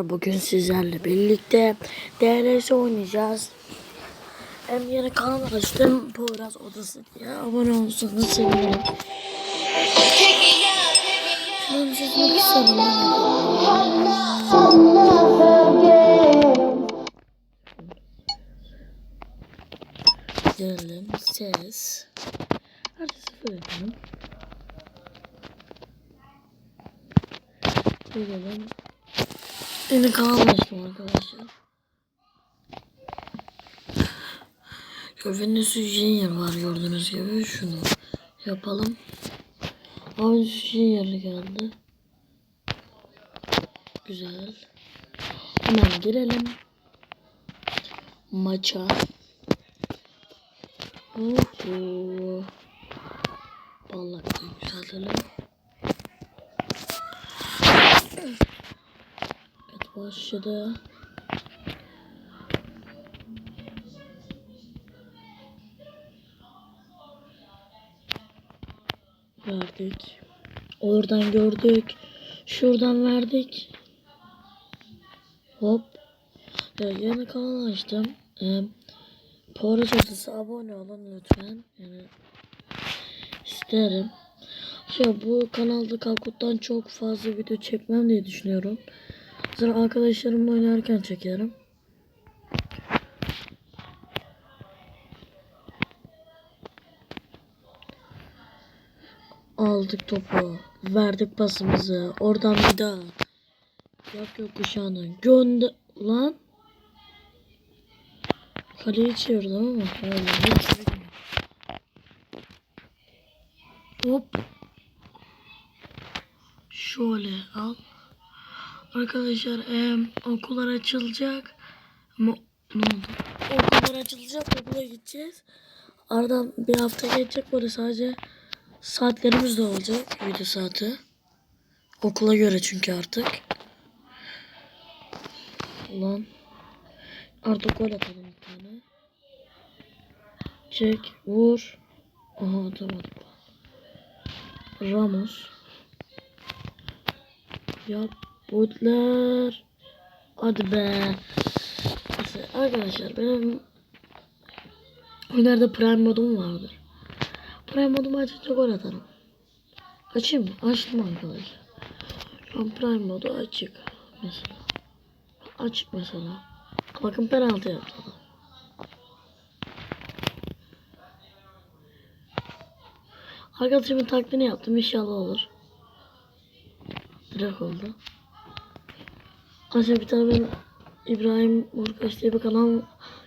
Bugün sizlerle birlikte DLS oynayacağız. Hem yeni kanal açtım Poyraz Odası diye. Abone olursanız sevinirim. Şunun. Ses. Hadi sıfır yapalım. Girelim. Yeni kanal açtım arkadaşlar. Gördüğünüz Junior var gördüğünüz gibi. Şunu yapalım. Abi Junior geldi. Güzel. Hemen girelim. Maça. Oho. Vallahi güzel başladı. Verdik. Oradan gördük. Şuradan verdik. Hop. Ya, yeni kanal açtım. Ee, Poyraz Odası abone olun lütfen. Yani isterim. Ya bu kanalda Kalkut'tan çok fazla video çekmem diye düşünüyorum. Sonra arkadaşlarımla oynarken çekerim. Aldık topu. Verdik pasımızı. Oradan bir daha. Yap gökkuşağını. Gönder... Lan. Kaleyi çevirdim ama. Hayır. Hop. Şöyle al. Arkadaşlar em, okullar açılacak. Ama ne oldu? Okullar açılacak okula gideceğiz. Aradan bir hafta geçecek böyle sadece saatlerimiz de olacak. Video saati. Okula göre çünkü artık. Ulan. Artık gol atalım bir tane. Çek, vur. Aha atamadık. Ramos. Yap. Butler. Hadi be. Neyse, arkadaşlar benim oyunlarda prime modum vardır. Prime modumu açınca gol. Açayım mı? Açtım arkadaşlar. Şu an prime modu açık. Mesela. Açık mesela. Bakın penaltı yaptı. Arkadaşımın taklidini yaptım. İnşallah olur. Direkt oldu. Aslında bir tane benim İbrahim Urkaç diye bir kanal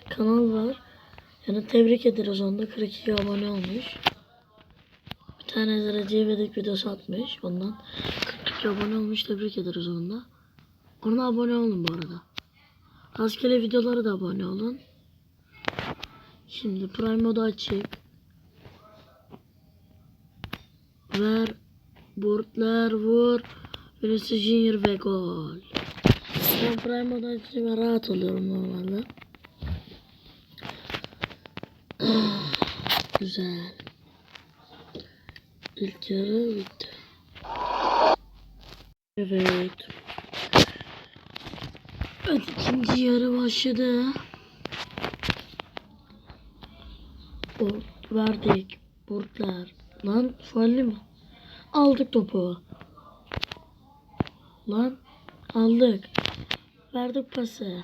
kanal var. Yani tebrik ederiz onda. 42 abone olmuş. Bir tane derece vedik videosu atmış ondan. 42 abone olmuş. Tebrik ederiz onda. Ona abone olun bu arada. Rastgele videolara da abone olun. Şimdi Prime modu açık. Ver. Burtlar vur. Birisi Junior ve gol. Ben Prime modu açınca rahat oluyorum normalde. Güzel. İlk yarı bitti. Evet. Evet ikinci yarı başladı. Bort verdik. Bortlar. Lan faulli mi? Aldık topu. Lan aldık. Verdik pası.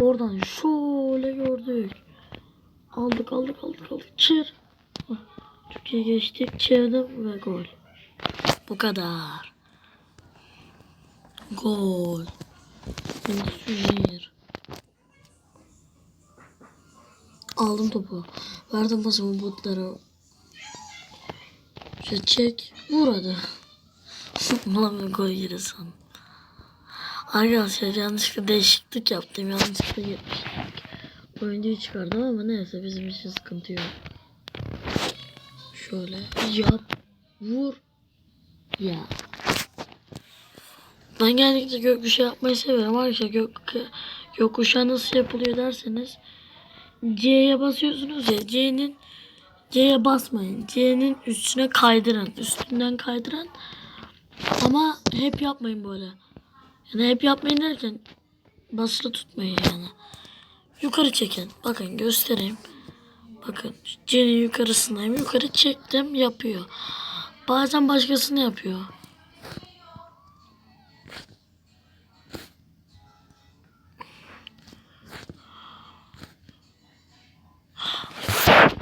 Oradan şöyle gördük. Aldık aldık aldık aldık. Çır. İyi geçtik. Çevirdim ve gol. Bu kadar. Gol. Sujir. Aldım topu. Verdim pasımı botlara. Çek. Vur hadi. Ulan bir gol san. Arkadaşlar yanlışlıkla değişiklik yaptım. Yanlışlıkla gitmiştik. Oyuncuyu çıkardım ama neyse bizim için sıkıntı yok. Şöyle yap. Vur. Ya. Ben genellikle gökkuşağı yapmayı severim. Arkadaşlar gök, gökkuşağı nasıl yapılıyor derseniz C'ye basıyorsunuz ya C'nin C'ye basmayın. C'nin üstüne kaydıran. Üstünden kaydıran. Ama hep yapmayın böyle. Yani hep yapmayın derken basılı tutmayın yani. Yukarı çekin. Bakın göstereyim. Bakın C'nin yukarısındayım. Yukarı çektim yapıyor. Bazen başkasını yapıyor.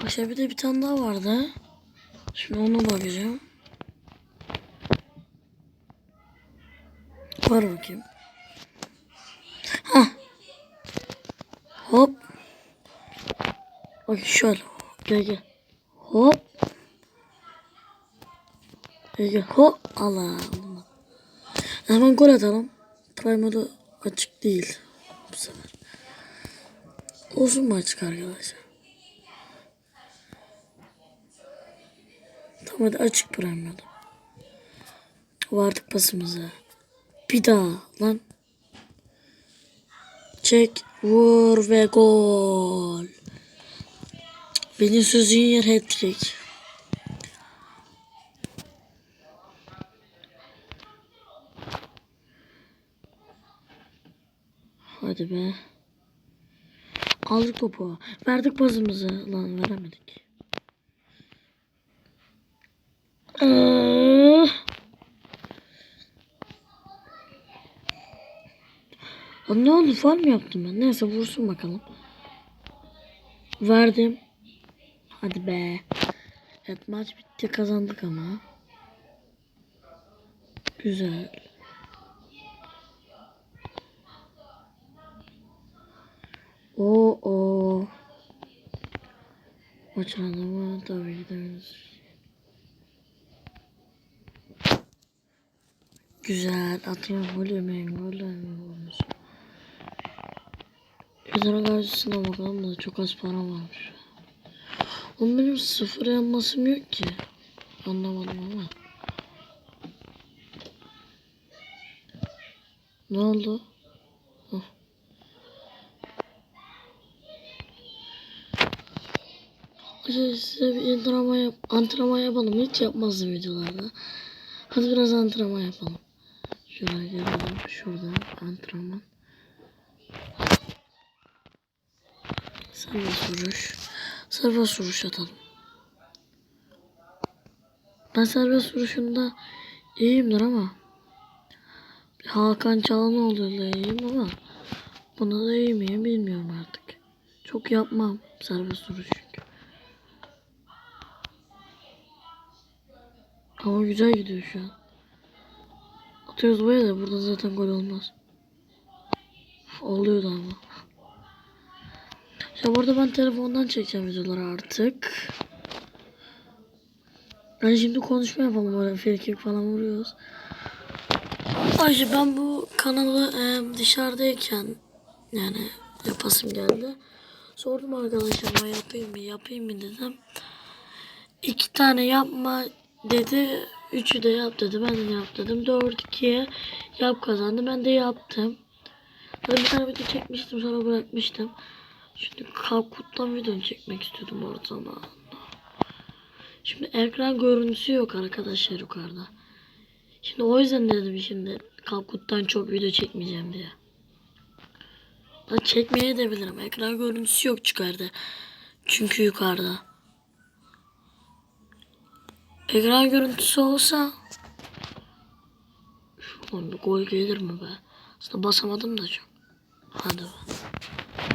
Aşağı bir de bir tane daha vardı. Şimdi ona bakacağım. Var bakayım. Hah. Hop. Bak şöyle. Gel gel. Hop. Gel gel. Hop. Allah Allah. Hemen gol atalım. Prime modu açık değil. Bu sefer. Olsun mu açık arkadaşlar? Tamam hadi açık Prime modu. Vardık pasımıza. Bir daha lan. Çek, vur ve gol. Vinicius Junior hat-trick. Hadi be. Aldık topu. Verdik pasımızı. Lan veremedik. Ee, Lan ne oldu? Fal mı yaptım ben? Neyse vursun bakalım. Verdim. Hadi be. Evet maç bitti kazandık ama. Güzel. Oo o. Maçın adamı tabii ki Güzel. Atıyor gol yemeyin. Gol Güzel karşısına bakalım da çok az para varmış. Oğlum benim sıfır yanmasım yok ki. Anlamadım ama. Ne oldu? Hah. Hadi size bir antrenman, yap antrenman yapalım. Hiç yapmazdım videolarda. Hadi biraz antrenman yapalım. Şuraya gelelim. Şurada antrenman. Serbest vuruş. Serbest vuruş atalım. Ben serbest vuruşunda iyiyimdir ama Hakan Çalhanoğlu ile iyiyim ama buna da iyi miyim bilmiyorum artık. Çok yapmam serbest vuruş çünkü. Ama güzel gidiyor şu an. Atıyoruz buraya da burada zaten gol olmaz. Oluyordu ama. Ya burada ben telefondan çekeceğim videoları artık. Ben şimdi konuşma yapalım böyle frikik falan vuruyoruz. Ayşe ben bu kanalı e, dışarıdayken yani yapasım geldi. Sordum arkadaşlarıma yapayım mı yapayım mı dedim. İki tane yapma dedi. Üçü de yap dedi. Ben de yap dedim. Dört ikiye yap kazandı. Ben de yaptım. Bir tane video çekmiştim sonra bırakmıştım. Şimdi Kalkut'tan video çekmek istiyordum orada zaman. Şimdi ekran görüntüsü yok arkadaşlar yukarıda. Şimdi o yüzden dedim şimdi Kalkut'tan çok video çekmeyeceğim diye. Ben çekmeye de bilirim. Ekran görüntüsü yok yukarıda. Çünkü yukarıda. Ekran görüntüsü olsa Şuradan bir gol gelir mi be? Aslında basamadım da çok. Hadi be.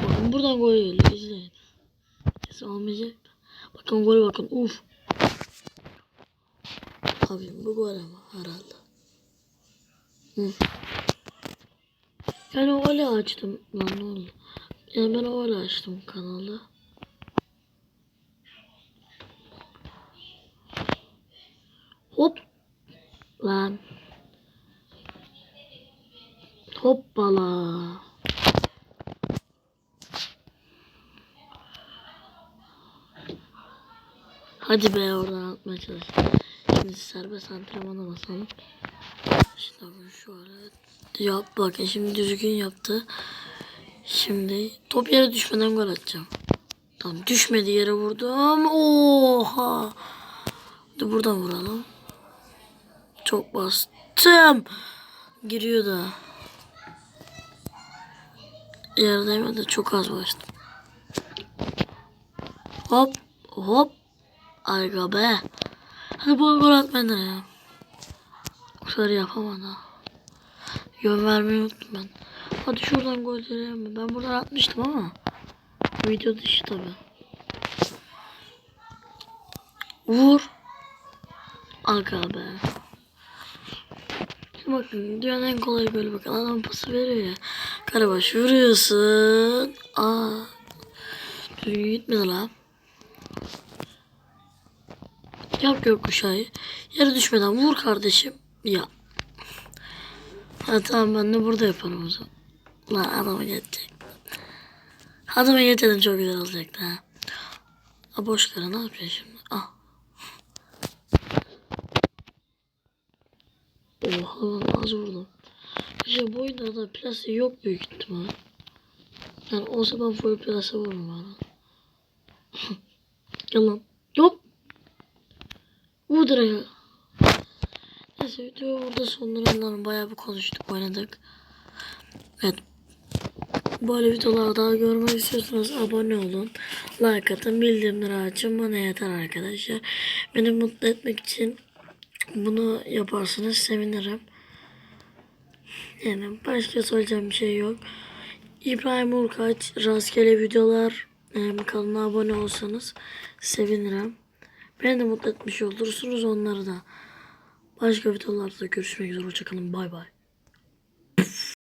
Bakın buradan gol geliyor. İzleyin. Kesin olmayacak. Bakın gol bakın. Uf. Abi bu gol ama herhalde. Hı. Yani öyle açtım. Lan ne oldu? Yani ben öyle açtım kanalı. Hop. Lan. Hoppala. Hadi be oradan atmaya çalış. Şimdi serbest antrenmana basalım. İşte bu şöyle yap bakın şimdi düzgün yaptı. Şimdi top yere düşmeden gol atacağım. Tamam düşmedi yere vurdum. Oha. Hadi buradan vuralım. Çok bastım. Giriyor da. Yerdeyim de çok az başladım. Hop hop. Aga be. Hadi bu gol at benden ya. Sefer yapamadı. Yön vermeyi unuttum ben. Hadi şuradan gol mi? Ben buradan atmıştım ama. Video dışı tabi. Vur. Aga be. Bakın dünyanın en kolay böyle bakın adam pası veriyor ya. Karabaş vuruyorsun. Aa. Düzgün gitmedi lan. Yap gökkuşağı. Yere düşmeden vur kardeşim. Ya. Ha tamam ben de burada yaparım o zaman. Lan adama geçecek. Adama geçelim çok güzel olacaktı ha. Ha boş kara ne yapacaksın şimdi? Ah. Oha lan az vurdum. İşte bu oyunda da plase yok büyük ihtimal. Yani olsa ben full plase vururum bana. Gel lan. Yok. Vur direkt. Neyse videoyu burada sonlarından bayağı bir konuştuk oynadık. Evet. Böyle videolar daha görmek istiyorsanız abone olun. Like atın, bildirimleri açın. Bana yeter arkadaşlar. Beni mutlu etmek için bunu yaparsanız sevinirim. Yani başka söyleyeceğim bir şey yok. İbrahim Urkaç rastgele videolar em, kanalına abone olsanız sevinirim. Beni de mutlu etmiş olursunuz onları da. Başka videolarda görüşmek üzere. Hoşçakalın. Bay bay.